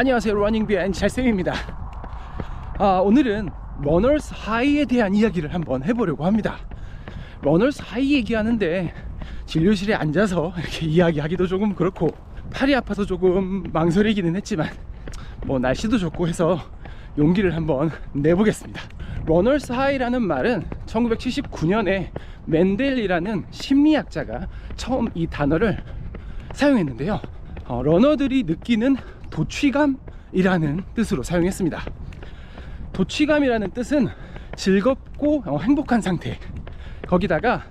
안녕하세요 러닝비앤 잘쌤입니다. 아, 오늘은 러너스 하이에 대한 이야기를 한번 해보려고 합니다. 러너스 하이 얘기하는데 진료실에 앉아서 이렇게 이야기하기도 조금 그렇고 팔이 아파서 조금 망설이기는 했지만 뭐 날씨도 좋고 해서 용기를 한번 내보겠습니다. 러너스 하이라는 말은 1979년에 맨델이라는 심리학자가 처음 이 단어를 사용했는데요. 어, 러너들이 느끼는 도취감이라는 뜻으로 사용했습니다. 도취감이라는 뜻은 즐겁고 어, 행복한 상태. 거기다가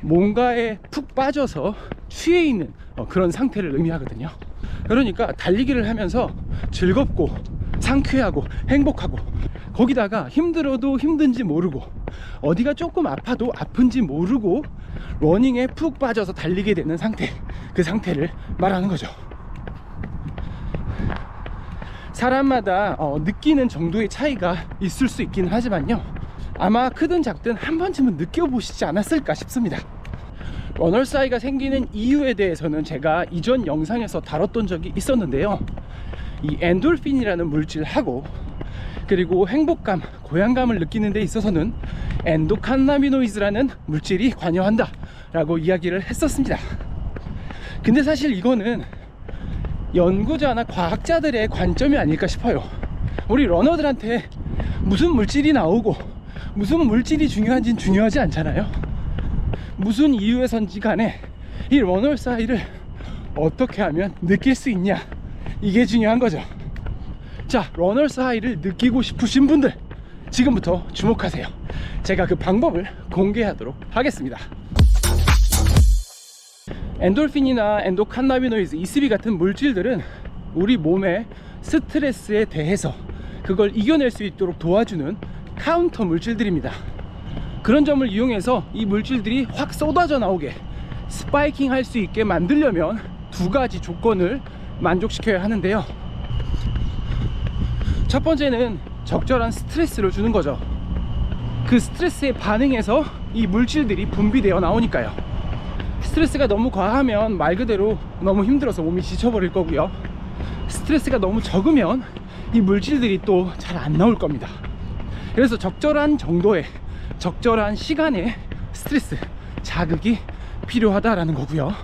뭔가에 푹 빠져서 취해 있는 어, 그런 상태를 의미하거든요. 그러니까 달리기를 하면서 즐겁고 상쾌하고 행복하고 거기다가 힘들어도 힘든지 모르고 어디가 조금 아파도 아픈지 모르고 러닝에 푹 빠져서 달리게 되는 상태 그 상태를 말하는 거죠. 사람마다 어, 느끼는 정도의 차이가 있을 수 있긴 하지만요. 아마 크든 작든 한 번쯤은 느껴보시지 않았을까 싶습니다. 러널 사이가 생기는 이유에 대해서는 제가 이전 영상에서 다뤘던 적이 있었는데요. 이 엔돌핀이라는 물질하고 그리고 행복감, 고향감을 느끼는 데 있어서는 엔도칸나미노이즈라는 물질이 관여한다 라고 이야기를 했었습니다. 근데 사실 이거는 연구자나 과학자들의 관점이 아닐까 싶어요. 우리 러너들한테 무슨 물질이 나오고 무슨 물질이 중요한지는 중요하지 않잖아요. 무슨 이유에선지 간에 이 러너 사이를 어떻게 하면 느낄 수 있냐 이게 중요한 거죠. 자, 러너 사이를 느끼고 싶으신 분들 지금부터 주목하세요. 제가 그 방법을 공개하도록 하겠습니다. 엔돌핀이나 엔도칸나비노이즈, 이스비 같은 물질들은 우리 몸의 스트레스에 대해서 그걸 이겨낼 수 있도록 도와주는 카운터 물질들입니다. 그런 점을 이용해서 이 물질들이 확 쏟아져 나오게 스파이킹 할 수 있게 만들려면 두 가지 조건을 만족시켜야 하는데요. 첫 번째는 적절한 스트레스를 주는 거죠. 그 스트레스에 반응해서 이 물질들이 분비되어 나오니까요. 스트레스가 너무 과하면 말 그대로 너무 힘들어서 몸이 지쳐버릴 거고요. 스트레스가 너무 적으면 이 물질들이 또 잘 안 나올 겁니다. 그래서 적절한 정도의 적절한 시간에 스트레스, 자극이 필요하다라는 거고요.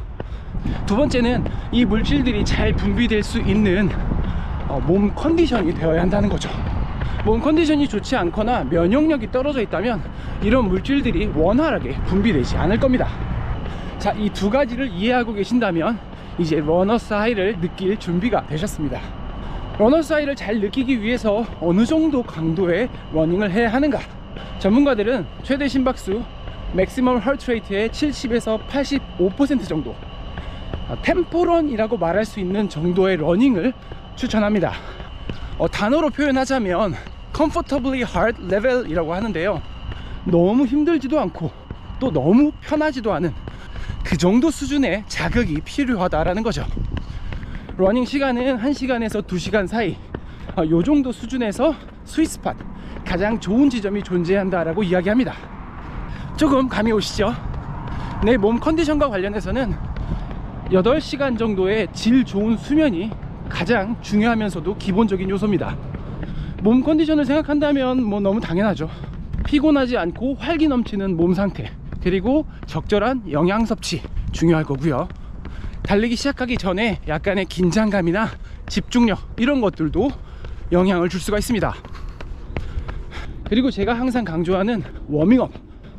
두 번째는 이 물질들이 잘 분비될 수 있는 어, 몸 컨디션이 되어야 한다는 거죠. 몸 컨디션이 좋지 않거나 면역력이 떨어져 있다면 이런 물질들이 원활하게 분비되지 않을 겁니다. 자, 이 두 가지를 이해하고 계신다면 이제 러너스 하이를 느낄 준비가 되셨습니다. 러너스 하이를 잘 느끼기 위해서 어느 정도 강도의 러닝을 해야 하는가? 전문가들은 최대 심박수 맥시멈 헐트 레이트의 70에서 85% 정도 아, 템포런이라고 말할 수 있는 정도의 러닝을 추천합니다. 어, 단어로 표현하자면 comfortably hard level이라고 하는데요. 너무 힘들지도 않고 또 너무 편하지도 않은 그 정도 수준의 자극이 필요하다라는 거죠. 러닝 시간은 1시간에서 2시간 사이 어, 요 정도 수준에서 스위스팟 가장 좋은 지점이 존재한다라고 이야기합니다. 조금 감이 오시죠? 내 몸 컨디션과 관련해서는 8시간 정도의 질 좋은 수면이 가장 중요하면서도 기본적인 요소입니다. 몸 컨디션을 생각한다면 뭐 너무 당연하죠. 피곤하지 않고 활기 넘치는 몸 상태, 그리고 적절한 영양 섭취 중요할 거고요. 달리기 시작하기 전에 약간의 긴장감이나 집중력 이런 것들도 영향을 줄 수가 있습니다. 그리고 제가 항상 강조하는 워밍업.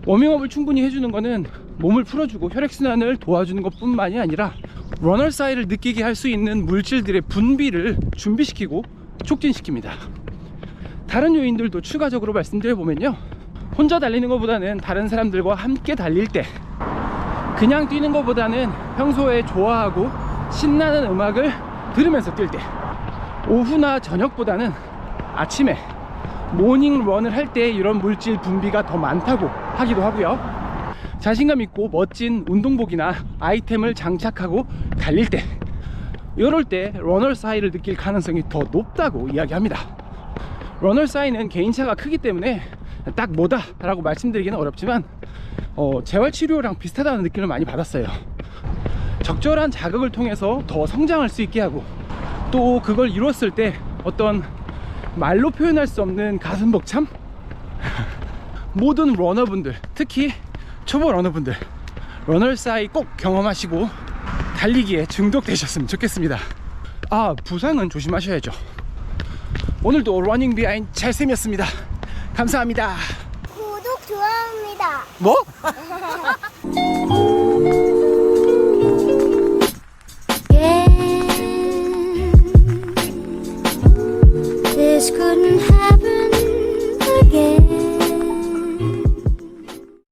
워밍업을 충분히 해주는 거는 몸을 풀어주고 혈액순환을 도와주는 것 뿐만이 아니라 러너 사이를 느끼게 할 수 있는 물질들의 분비를 준비시키고 촉진시킵니다. 다른 요인들도 추가적으로 말씀드려보면요. 혼자 달리는 것보다는 다른 사람들과 함께 달릴 때 그냥 뛰는 것보다는 평소에 좋아하고 신나는 음악을 들으면서 뛸 때 오후나 저녁보다는 아침에 모닝 런을 할 때 이런 물질 분비가 더 많다고 하기도 하고요. 자신감 있고 멋진 운동복이나 아이템을 장착하고 달릴 때 이럴 때 러너 사이를 느낄 가능성이 더 높다고 이야기합니다. 러너 사이는 개인차가 크기 때문에 딱 뭐다 라고 말씀드리기는 어렵지만 어, 재활치료랑 비슷하다는 느낌을 많이 받았어요 적절한 자극을 통해서 더 성장할 수 있게 하고 또 그걸 이뤘을 때 어떤 말로 표현할 수 없는 가슴 벅참? 모든 러너분들, 특히 초보 러너분들, 러널 사이 꼭 경험하시고 달리기에 중독되셨으면 좋겠습니다. 아, 부상은 조심하셔야죠. 오늘도 러닝 비하인 찰쌤이었습니다. 감사합니다. 구독 좋아합니다. 뭐?